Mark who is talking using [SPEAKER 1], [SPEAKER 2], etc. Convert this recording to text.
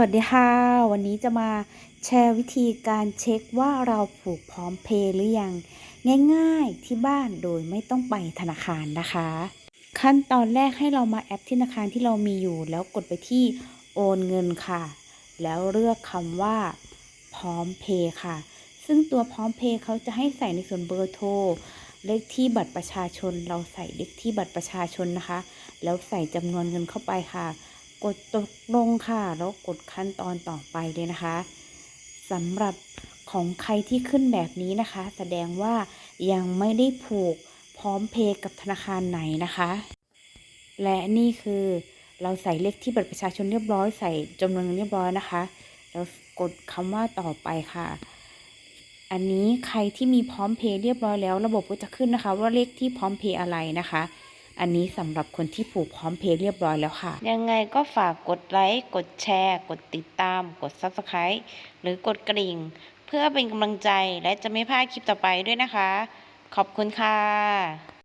[SPEAKER 1] วัสดีค่ะ วันนี้จะมาแชร์วิธีการเช็คว่าเราผูกพร้อมเพย์หรือยัง ง่ายๆที่บ้านโดยไม่ต้องไปธนาคารนะคะ ขั้นตอนแรกให้เรามาแอปธนาคารที่เรามีอยู่แล้วกดไปที่โอนเงินค่ะ แล้วเลือกคำว่า พร้อมเพย์ค่ะ ซึ่งตัวพร้อมเพย์เขาจะให้ใส่ในส่วนเบอร์โทรเลขที่บัตรประชาชน เราใส่เลขที่บัตรประชาชนนะคะ แล้วใส่จำนวนเงินเข้าไปค่ะ กดตกลงค่ะ แล้วกดขั้นตอนต่อไปเลยนะคะสำหรับของใครที่ขึ้นแบบนี้นะคะ แสดงว่ายังไม่ได้ผูกพร้อมเพย์กับธนาคารไหนนะคะ และนี่คือเราใส่เลขที่บัตรประชาชนเรียบร้อยใส่จำนวนเงินเรียบร้อยนะคะ แล้วกดคำว่าต่อไปค่ะ อันนี้ใครที่มีพร้อมเพย์เรียบร้อยแล้ว ระบบก็จะขึ้นนะคะ ว่าเลขที่พร้อมเพย์อะไรนะคะ อันนี้สำหรับคนที่ผูกพร้อมเพย์เรียบร้อยแล้วค่ะ ยังไงก็ฝากกดไลค์ กดแชร์ กดติดตาม กด Subscribe หรือกดกริ่ง เพื่อเป็นกำลังใจและจะไม่พลาดคลิปต่อไปด้วยนะคะ ขอบคุณค่ะ